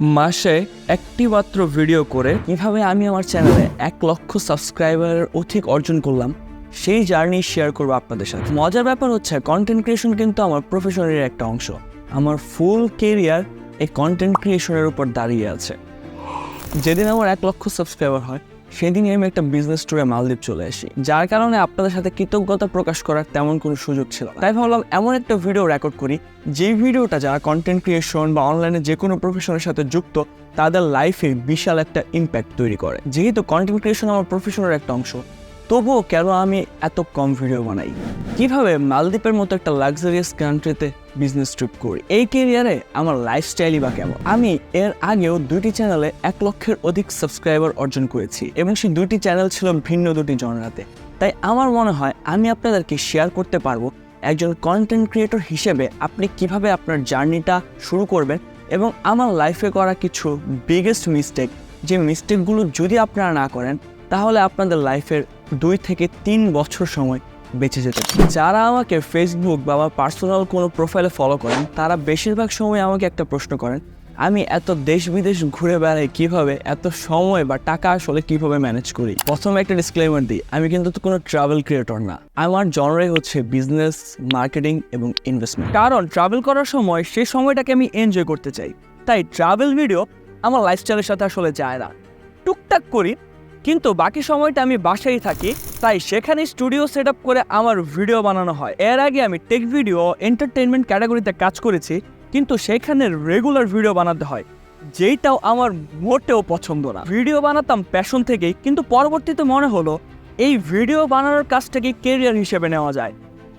মাসে একটি মাত্র ভিডিও করে কীভাবে আমি আমার চ্যানেলে এক লক্ষ সাবস্ক্রাইবারের অধিক অর্জন করলাম, সেই জার্নি শেয়ার করব আপনাদের সাথে। মজার ব্যাপার হচ্ছে কন্টেন্ট ক্রিয়েশন কিন্তু আমার প্রফেশনের একটা অংশ। আমার ফুল কেরিয়ার এই কন্টেন্ট ক্রিয়েশনের উপর দাঁড়িয়ে আছে। যেদিন আমার এক লক্ষ সাবস্ক্রাইবার হয় সেদিনই আমি একটা বিজনেস ট্যুরে মালদ্বীপ চলে আসি, যার কারণে আপনাদের সাথে কৃতজ্ঞতা প্রকাশ করার তেমন কোনো সুযোগ ছিল। তাই ভাবলাম এমন একটা ভিডিও রেকর্ড করি যে ভিডিওটা যারা কন্টেন্ট ক্রিয়েশন বা অনলাইনে যে কোনো প্রফেশনের সাথে যুক্ত, তাদের লাইফে বিশাল একটা ইম্প্যাক্ট তৈরি করে যেহেতু কন্টেন্ট ক্রিয়েশন আমার প্রফেশনের একটা অংশ তবুও কেন আমি এত কম ভিডিও বানাই? কীভাবে মালদ্বীপের মতো একটা লাক্সারিয়াস কান্ট্রিতে বিজনেস ট্রিপ করি? এই কেরিয়ারে আমার লাইফস্টাইলই বা কেমন? আমি এর আগেও দুইটি চ্যানেলে এক লক্ষের অধিক সাবস্ক্রাইবার অর্জন করেছি এবং সেই দুইটি চ্যানেল ছিল ভিন্ন দুটি জনরাতে। তাই আমার মনে হয় আমি আপনাদেরকে শেয়ার করতে পারব একজন কন্টেন্ট ক্রিয়েটর হিসেবে আপনি কীভাবে আপনার জার্নিটা শুরু করবেন এবং আমার লাইফে করা কিছু বিগেস্ট মিস্টেক যে মিস্টেকগুলো যদি আপনারা না করেন, তাহলে আপনাদের লাইফের দুই থেকে তিন বছর সময় বেঁচে যেতে যারা আমাকে ফেসবুক বা আমার পার্সোনাল কোনো প্রোফাইলে ফলো করেন, তারা বেশিরভাগ সময় আমাকে একটা প্রশ্ন করেন, আমি এত দেশ বিদেশ ঘুরে বেড়াই কীভাবে, এত সময় বা টাকা আসলে কীভাবে ম্যানেজ করি? প্রথমে একটা ডিসক্লেমার দিই, আমি কিন্তু কোনো ট্রাভেল ক্রিয়েটর না। আমার জনরাই হচ্ছে বিজনেস মার্কেটিং এবং ইনভেস্টমেন্ট কারণ ট্রাভেল করার সময় সেই সময়টাকে আমি এনজয় করতে চাই। তাই ট্রাভেল ভিডিও আমার লাইফস্টাইলের সাথে আসলে যায় না। টুকটাক করি কিন্তু বাকি সময়টা আমি বাসায় থাকি, তাই সেখানে স্টুডিও সেট করে আমার ভিডিও বানানো হয়। এর আগে আমি টেক ভিডিও এন্টারটেনমেন্ট ক্যাটাগরিতে কাজ করেছি, কিন্তু সেখানে রেগুলার ভিডিও বানাতে হয়, যেইটাও আমার মোটেও পছন্দ না। ভিডিও বানাতাম প্যাশন থেকেই, কিন্তু পরবর্তীতে মনে হলো, এই ভিডিও বানানোর কাজটাকে কেরিয়ার হিসেবে নেওয়া যায়।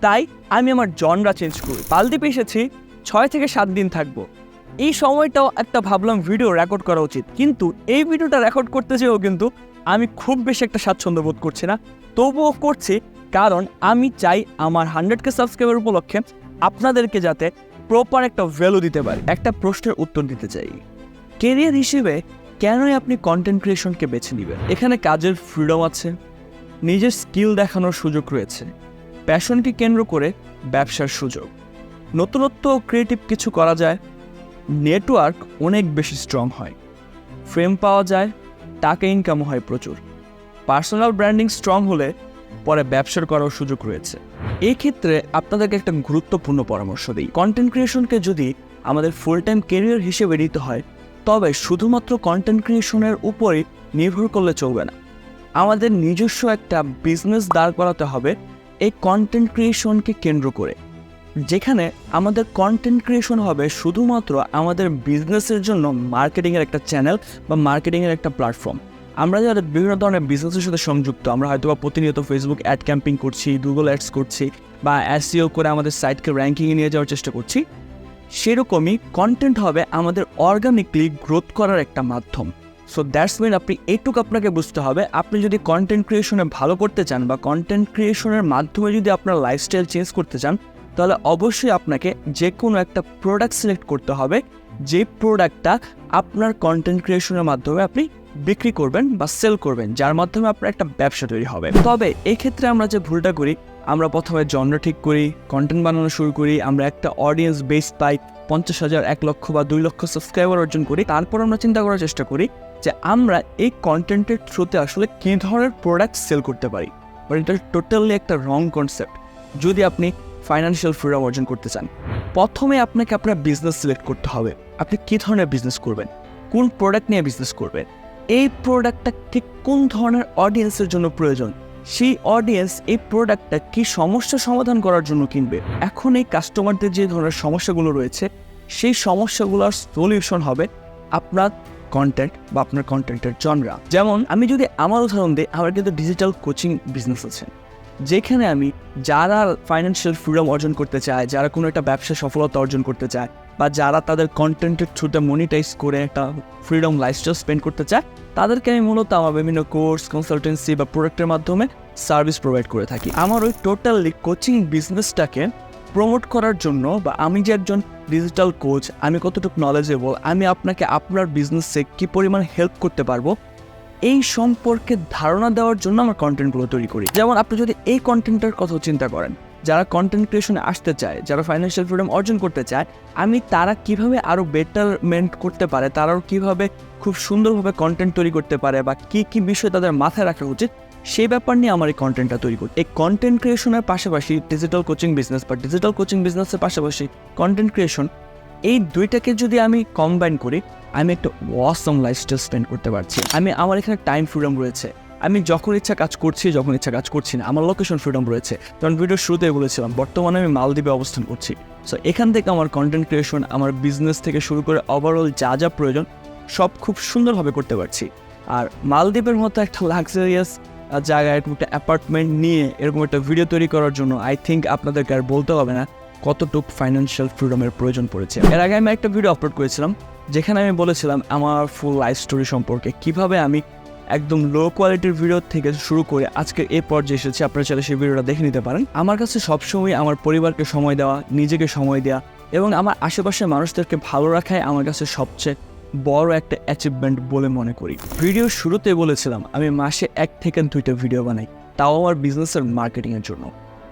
তাই আমি আমার জনরা চেঞ্জ করি। পালদ্বীপ এসেছি, ছয় থেকে সাত দিন থাকব। এই সময়টাও একটা ভাবলাম ভিডিও রেকর্ড করা উচিত। কিন্তু এই ভিডিওটা রেকর্ড করতে চেয়েও কিন্তু আমি খুব বেশি একটা স্বাচ্ছন্দ্য বোধ করছি না। তবুও করছি, কারণ আমি চাই আমার হান্ড্রেড কে সাবস্ক্রাইবার উপলক্ষে আপনাদেরকে যাতে প্রপার একটা ভ্যালু দিতে পারি। একটা প্রশ্নের উত্তর দিতে চাই। কেরিয়ার হিসেবে কেনই আপনি কন্টেন্ট ক্রিয়েশনকে বেছে নেবেন? এখানে কাজের ফ্রিডম আছে, নিজের স্কিল দেখানোর সুযোগ রয়েছে প্যাশনকে কেন্দ্র করে ব্যবসার সুযোগ। নতুনত্ব ক্রিয়েটিভ কিছু করা যায় নেটওয়ার্ক অনেক বেশি স্ট্রং হয়। ফ্রেম পাওয়া যায়, টাকা ইনকামও হয় প্রচুর। পার্সোনাল ব্র্যান্ডিং স্ট্রং হলে পরে ব্যবসার করার সুযোগ রয়েছে। এই ক্ষেত্রে আপনাদেরকে একটা গুরুত্বপূর্ণ পরামর্শ দিই। কন্টেন্ট ক্রিয়েশনকে যদি আমাদের ফুল টাইম কেরিয়ার হিসেবে নিতে হয়, তবে শুধুমাত্র কন্টেন্ট ক্রিয়েশনের উপরই নির্ভর করলে চলবে না। আমাদের নিজস্ব একটা বিজনেস দাঁড় করাতে হবে। এই কন্টেন্ট ক্রিয়েশনকে কেন্দ্র করে। যেখানে আমাদের কন্টেন্ট ক্রিয়েশন হবে শুধুমাত্র আমাদের বিজনেসের জন্য মার্কেটিংয়ের একটা চ্যানেল বা মার্কেটিংয়ের একটা প্ল্যাটফর্ম আমরা যারা বিভিন্ন ধরনের বিজনেসের সাথে সংযুক্ত, আমরা হয়তো বা প্রতিনিয়ত ফেসবুক অ্যাড ক্যাম্পিং করছি গুগল অ্যাডস করছি বা এসিও করে আমাদের সাইটকে র্যাঙ্কিংয়ে নিয়ে যাওয়ার চেষ্টা করছি, সেরকমই কন্টেন্ট হবে আমাদের অর্গানিকলি গ্রোথ করার একটা মাধ্যম. সো দ্যাটস মিন আপনি এইটুকু আপনাকে বুঝতে হবে, আপনি যদি কন্টেন্ট ক্রিয়েশনে ভালো করতে চান বা কন্টেন্ট ক্রিয়েশনের মাধ্যমে যদি আপনার লাইফস্টাইল চেঞ্জ করতে চান তাহলে অবশ্যই আপনাকে যে কোনো একটা প্রোডাক্ট সিলেক্ট করতে হবে। যে প্রোডাক্টটা আপনার কন্টেন্ট ক্রিয়েশনের মাধ্যমে আপনি বিক্রি করবেন বা সেল করবেন, যার মাধ্যমে আপনার একটা ব্যবসা তৈরি হবে। তবে এই ক্ষেত্রে আমরা যে ভুলটা করি, আমরা প্রথমে জন্ম ঠিক করি কন্টেন্ট বানানো শুরু করি, আমরা একটা অডিয়েন্স বেস পাই, পঞ্চাশ হাজার, এক লক্ষ বা দুই লক্ষ সাবস্ক্রাইবার অর্জন করি। তারপর আমরা চিন্তা করার চেষ্টা করি যে আমরা এই কন্টেন্টের থ্রুতে আসলে কী ধরনের প্রোডাক্ট সেল করতে পারি। বাট এটা টোটালি একটা রং কনসেপ্ট যদি আপনি ফাইন্যান্সিয়াল ফ্রিডম অর্জন করতে চান, প্রথমে আপনাকে আপনার বিজনেস সিলেক্ট করতে হবে। আপনি কী ধরনের বিজনেস করবেন? কোন প্রোডাক্ট নিয়ে বিজনেস করবেন? এই প্রোডাক্টটা ঠিক কোন ধরনের অডিয়েন্সের জন্য প্রয়োজন? সেই অডিয়েন্স এই প্রোডাক্টটা কি সমস্যা সমাধান করার জন্য কিনবে? এখন এই কাস্টমারদের যে ধরনের সমস্যাগুলো রয়েছে, সেই সমস্যাগুলোর সলিউশন হবে আপনার কন্টেন্ট বা আপনার কন্টেন্টের জনরা যেমন, আমি যদি আমার উদাহরণ দিই, আমার কিন্তু ডিজিটাল কোচিং বিজনেস আছে। যেখানে আমি যারা ফাইন্যান্সিয়াল ফ্রিডম অর্জন করতে চায়, যারা কোনো একটা ব্যবসা সফলতা অর্জন করতে চায়, বা যারা তাদের কন্টেন্টের থ্রুতে মনিটাইজ করে একটা ফ্রিডম লাইফস্টাইল স্পেন্ড করতে চায়, তাদেরকে আমি মূলত আমার বিভিন্ন কোর্স কনসালটেন্সি বা প্রোডাক্টের মাধ্যমে সার্ভিস প্রোভাইড করে থাকি। আমার ওই টোটালি কোচিং বিজনেসটাকে প্রমোট করার জন্য বা আমি যে একজন ডিজিটাল কোচ আমি কতটুকু নলেজেবল আমি আপনাকে আপনার বিজনেসে কী পরিমাণ হেল্প করতে পারব এই সম্পর্কে ধারণা দেওয়ার জন্য আমার কন্টেন্টগুলো তৈরি করি। যেমন আপনি যদি এই কন্টেন্টের কথা চিন্তা করেন, যারা কন্টেন্ট ক্রিয়েশনে আসতে চায়, যারা ফাইন্যান্সিয়াল ফ্রিডম অর্জন করতে চায়, আমি তারা কীভাবে আরও বেটারমেন্ট করতে পারে, তারাও কীভাবে খুব সুন্দরভাবে কন্টেন্ট তৈরি করতে পারে বা কী কী বিষয় তাদের মাথায় রাখা উচিত, সেই ব্যাপার নিয়ে আমার এই কন্টেন্টটা তৈরি করি। এই কন্টেন্ট ক্রিয়েশনের পাশাপাশি ডিজিটাল কোচিং বিজনেস বা ডিজিটাল কোচিং বিজনেসের পাশাপাশি কন্টেন্ট ক্রিয়েশন এই দুইটাকে যদি আমি কম্বাইন করি আমি একটা ওয়াসম লাইফস্টাইল স্পেন্ড করতে পারছি। আমি, আমার এখানে টাইম ফ্রিডম রয়েছে। আমি যখন ইচ্ছা কাজ করছি, যখন ইচ্ছা কাজ করছি না, আমার লোকেশন ফ্রিডম রয়েছে। কারণ ভিডিও শুরুতে বলেছিলাম, বর্তমানে আমি মালদ্বীপে অবস্থান করছি। সো এখান থেকে আমার কন্টেন্ট ক্রিয়েশন আমার বিজনেস থেকে শুরু করে ওভারঅল যা যা প্রয়োজন, সব খুব সুন্দরভাবে করতে পারছি। আর মালদ্বীপের মতো একটা লাক্সারিয়াস জায়গায় এরকম একটা অ্যাপার্টমেন্ট নিয়ে এরকম একটা ভিডিও তৈরি করার জন্য আই থিঙ্ক আপনাদেরকে আর বলতে হবে না কতটুক ফাইন্যান্সিয়াল ফ্রিডমের প্রয়োজন পড়েছে। এর আগে আমি একটা ভিডিও আপলোড করেছিলাম যেখানে আমি বলেছিলাম আমার ফুল লাইফ স্টোরি সম্পর্কে, কীভাবে আমি একদম লো কোয়ালিটির ভিডিও থেকে শুরু করে আজকে এই পর্যায়ে এসেছি, আপনারা চাইলে সেই ভিডিওটা দেখে নিতে পারেন। আমার কাছে সবসময় আমার পরিবারকে সময় দেওয়া, নিজেকে সময় দেওয়া এবং আমার আশেপাশের মানুষদেরকে ভালো রাখাই আমার কাছে সবচেয়ে বড় একটা অ্যাচিভমেন্ট বলে মনে করি। ভিডিও শুরুতে বলেছিলাম, আমি মাসে এক থেকে দুইটা ভিডিও বানাই, তাও আমার বিজনেসের মার্কেটিংয়ের জন্য।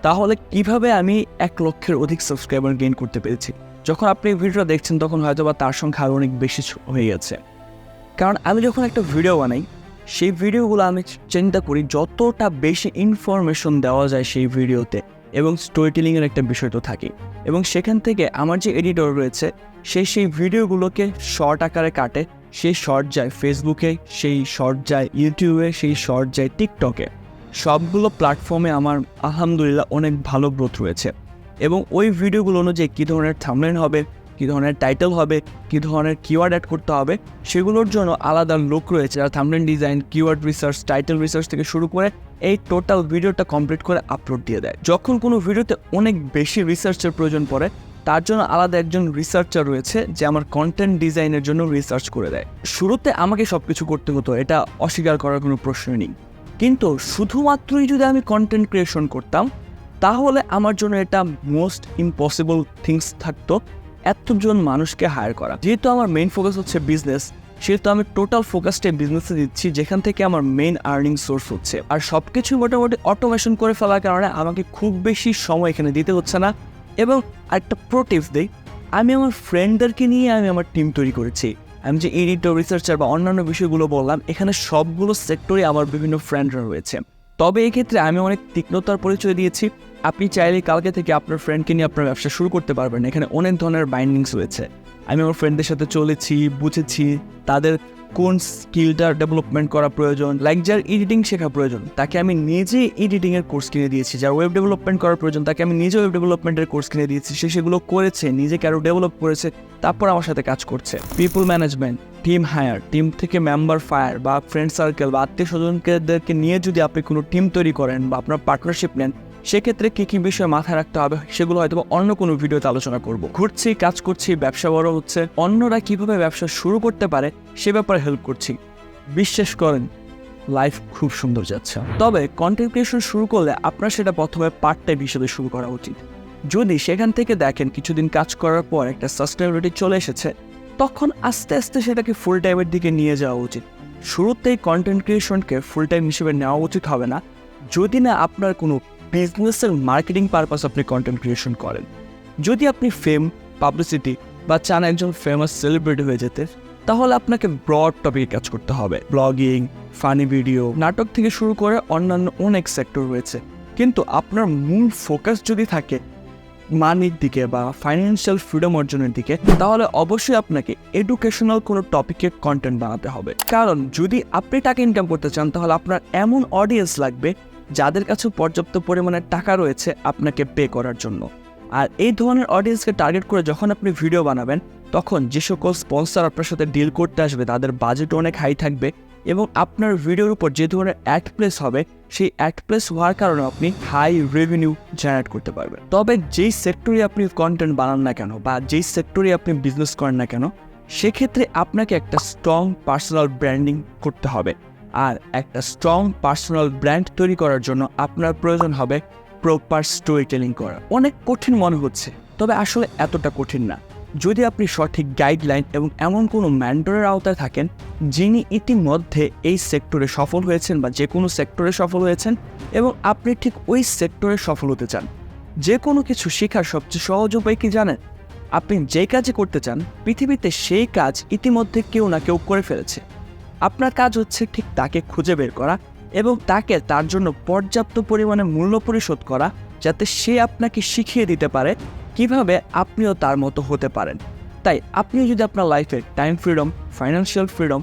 তাহলে কীভাবে আমি এক লক্ষের অধিক সাবস্ক্রাইবার গেইন করতে পেরেছি? যখন আপনি ভিডিওটা দেখছেন, তখন হয়তো বা তার সংখ্যা আরও অনেক বেশি হয়ে গেছে। কারণ আমি যখন একটা ভিডিও বানাই, সেই ভিডিওগুলো আমি চিন্তা করি যতটা বেশি ইনফরমেশন দেওয়া যায় সেই ভিডিওতে এবং স্টোরি টেলিংয়ের একটা বিষয় তো থাকে এবং সেখান থেকে আমার যে এডিটর রয়েছে, সে সেই ভিডিওগুলোকে শর্ট আকারে কাটে সেই শর্ট যায় ফেসবুকে সেই শর্ট যায় ইউটিউবে সেই শর্ট যায় টিকটকে সবগুলো প্ল্যাটফর্মে আমার আলহামদুলিল্লাহ অনেক ভালো গ্রোথ রয়েছে। এবং ওই ভিডিওগুলো অনুযায়ী কী ধরনের থামলেন হবে, কী ধরনের টাইটেল হবে, কী ধরনের কিওয়ার্ড অ্যাড করতে হবে, সেগুলোর জন্য আলাদা লোক রয়েছে। যারা thumbnail design keyword research title research থেকে শুরু করে এই টোটাল ভিডিওটা কমপ্লিট করে আপলোড দিয়ে দেয়। যখন কোনো ভিডিওতে অনেক বেশি রিসার্চের প্রয়োজন পড়ে, তার জন্য আলাদা একজন রিসার্চার রয়েছে যে আমার কন্টেন্ট ডিজাইনের জন্য রিসার্চ করে দেয়। শুরুতে আমাকে সব কিছু করতে হতো, এটা অস্বীকার করার কোনো প্রশ্নই নেই। কিন্তু শুধুমাত্রই যদি আমি কন্টেন্ট ক্রিয়েশন করতাম তাহলে আমার জন্য এটা মোস্ট ইম্পসিবল থিংস থাকতো, এতজন মানুষকে হায়ার করা। যেহেতু আমার মেইন ফোকাস হচ্ছে বিজনেস সেহেতু আমি টোটাল ফোকাসটা বিজনেসে দিচ্ছি, যেখান থেকে আমার মেইন আর্নিং সোর্স হচ্ছে। আর সব কিছু মোটামুটি অটোমেশন করে ফেলার কারণে আমাকে খুব বেশি সময় এখানে দিতে হচ্ছে না। এবং আরেকটা প্রো টিপস দিই, আমি আমার ফ্রেন্ডদেরকে নিয়ে আমি আমার টিম তৈরি করেছি। আমি যে এডিটর রিসার্চার বা অন্যান্য বিষয়গুলো বললাম, এখানে সবগুলো সেক্টরে আমার বিভিন্ন ফ্রেন্ডরা রয়েছে। তবে এক্ষেত্রে আমি অনেক তীক্ষ্ণতার পরিচয় দিয়েছি। আপনি চাইলে কালকে থেকে আপনার ফ্রেন্ডকে নিয়ে আপনার ব্যবসা শুরু করতে পারবেন। এখানে অনেক ধরনের বাইন্ডিংস রয়েছে। আমি আমার ফ্রেন্ডদের সাথে চলেছি, বুঝেছি তাদের কোন স্কিলটা ডেভেলপমেন্ট করা প্রয়োজন লাইক যার এডিটিং শেখা প্রয়োজন, তাকে আমি নিজে এডিটিংয়ের কোর্স কিনে দিয়েছি। যার ওয়েব ডেভেলপমেন্ট করার প্রয়োজন, তাকে আমি নিজে ওয়েব ডেভেলপমেন্টের কোর্স কিনে দিয়েছি। সে সেগুলো করেছে নিজেকে আরও ডেভেলপ করেছে, তারপর আমার সাথে কাজ করছে। People management team hire team থেকে মেম্বার ফায়ার বা ফ্রেন্ড সার্কেল বা আত্মীয় স্বজনকেদেরকে নিয়ে যদি আপনি কোনো টিম তৈরি করেন বা আপনার পার্টনারশিপ নেন, সেক্ষেত্রে কী কী বিষয় মাথায় রাখতে হবে সেগুলো হয়তো অন্য কোনো ভিডিওতে আলোচনা করব। ঘুরছি, কাজ করছি, ব্যবসা বড় হচ্ছে, অন্যরা কীভাবে ব্যবসা শুরু করতে পারে সে ব্যাপারে হেল্প করছি। বিশ্বাস করেন লাইফ খুব সুন্দর যাচ্ছে। তবে কন্টেন্ট ক্রিয়েশন শুরু করলে আপনার সেটা প্রথমে পার্ট টাইম হিসেবে শুরু করা উচিত। যদি সেখান থেকে দেখেন কিছুদিন কাজ করার পর একটা সাস্টেনেবিলিটি চলে এসেছে তখন আস্তে আস্তে সেটাকে ফুল টাইমের দিকে নিয়ে যাওয়া উচিত। শুরুতেই কন্টেন্ট ক্রিয়েশনকে ফুল টাইম হিসেবে নেওয়া উচিত হবে না, যদি না আপনার কোনো বিজনেসের মার্কেটিং পারপাস আপনি কন্টেন্ট ক্রিয়েশন করেন। যদি আপনি ফেম পাবলিসিটি বা চান একজন ফেমাস সেলিব্রিটি হয়ে যেতে, তাহলে আপনাকে ব্রড টপিকে কাজ করতে হবে। ব্লগিং ফানি ভিডিও নাটক থেকে শুরু করে অন্যান্য অনেক সেক্টর রয়েছে। কিন্তু আপনার মূল ফোকাস যদি থাকে মানির দিকে বা ফাইন্যান্সিয়াল ফ্রিডম অর্জনের দিকে, তাহলে অবশ্যই আপনাকে এডুকেশনাল কোনো টপিকে কন্টেন্ট বানাতে হবে। কারণ যদি আপনি টাকা ইনকাম করতে চান, তাহলে আপনার এমন অডিয়েন্স লাগবে যাদের কাছে পর্যাপ্ত পরিমাণে টাকা রয়েছে আপনাকে পে করার জন্য। আর এই ধরনের অডিয়েন্সকে টার্গেট করে যখন আপনি ভিডিও বানাবেন, তখন যে সকল স্পন্সর আপনার সাথে ডিল করতে আসবে, তাদের বাজেট অনেক হাই থাকবে এবং আপনার ভিডিওর উপর যে ধরনের অ্যাড প্লেস হবে, সেই অ্যাড প্লেস হওয়ার কারণে আপনি হাই রেভিনিউ জেনারেট করতে পারবেন। তবে যেই সেক্টরে আপনি কন্টেন্ট বানান না কেন বা যেই সেক্টরে আপনি বিজনেস করেন না কেন, সেক্ষেত্রে আপনাকে একটা স্ট্রং পার্সোনাল ব্র্যান্ডিং করতে হবে। আর একটা স্ট্রং পার্সোনাল ব্র্যান্ড তৈরি করার জন্য আপনার প্রয়োজন হবে প্রপার স্টোরি টেলিং করা। অনেক কঠিন মনে হচ্ছে, তবে আসলে এতটা কঠিন না। যদি আপনি সঠিক গাইডলাইন এবং এমন কোনো ম্যান্টরের আওতায় থাকেন, যিনি ইতিমধ্যে এই সেক্টরে সফল হয়েছেন বা যে কোনো সেক্টরে সফল হয়েছেন এবং আপনি ঠিক ওই সেক্টরে সফল হতে চান, যে কোনো কিছু শেখার সবচেয়ে সহজ উপায় কি জানেন? আপনি যে কাজে করতে চান, পৃথিবীতে সেই কাজ ইতিমধ্যে কেউ না কেউ করে ফেলেছে। আপনার কাজ হচ্ছে ঠিক তাকে খুঁজে বের করা এবং তাকে তার জন্য পর্যাপ্ত পরিমাণে মূল্য পরিশোধ করা, যাতে সে আপনাকে শিখিয়ে দিতে পারে কীভাবে আপনিও তার মতো হতে পারেন? তাই আপনি যদি আপনার লাইফে টাইম ফ্রিডম ফাইন্যান্সিয়াল ফ্রিডম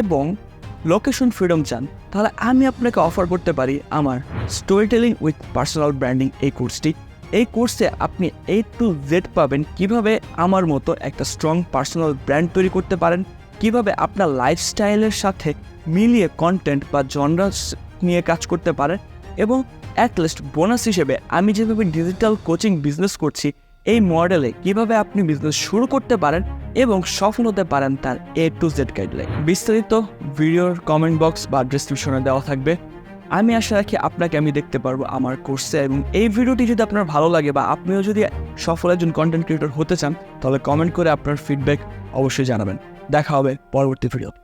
এবং লোকেশন ফ্রিডম চান, তাহলে আমি আপনাকে অফার করতে পারি আমার story telling with personal branding এই কোর্সটি এই কোর্সে আপনি এ টু জেড পাবেন কীভাবে আমার মতো একটা স্ট্রং পার্সোনাল ব্র্যান্ড তৈরি করতে পারেন, কীভাবে আপনার লাইফস্টাইলের সাথে মিলিয়ে কন্টেন্ট বা জনরাস নিয়ে কাজ করতে পারেন এবং অ্যাটলিস্ট বোনাস হিসেবে আমি যেভাবে ডিজিটাল কোচিং বিজনেস করছি, এই মডেলে কীভাবে আপনি বিজনেস শুরু করতে পারেন এবং সফল হতে পারেন তার এ টু জেড গাইডলাইন বিস্তারিত ভিডিওর কমেন্ট বক্স বা ডিসক্রিপশনে দেওয়া থাকবে। আমি আশা রাখি আপনাকে আমি দেখতে পারব আমার কোর্সে এবং এই ভিডিওটি যদি আপনার ভালো লাগে বা আপনিও যদি সফল একজন কন্টেন্ট ক্রিয়েটর হতে চান, তাহলে কমেন্ট করে আপনার ফিডব্যাক অবশ্যই জানাবেন। দেখা হবে পরবর্তী ভিডিও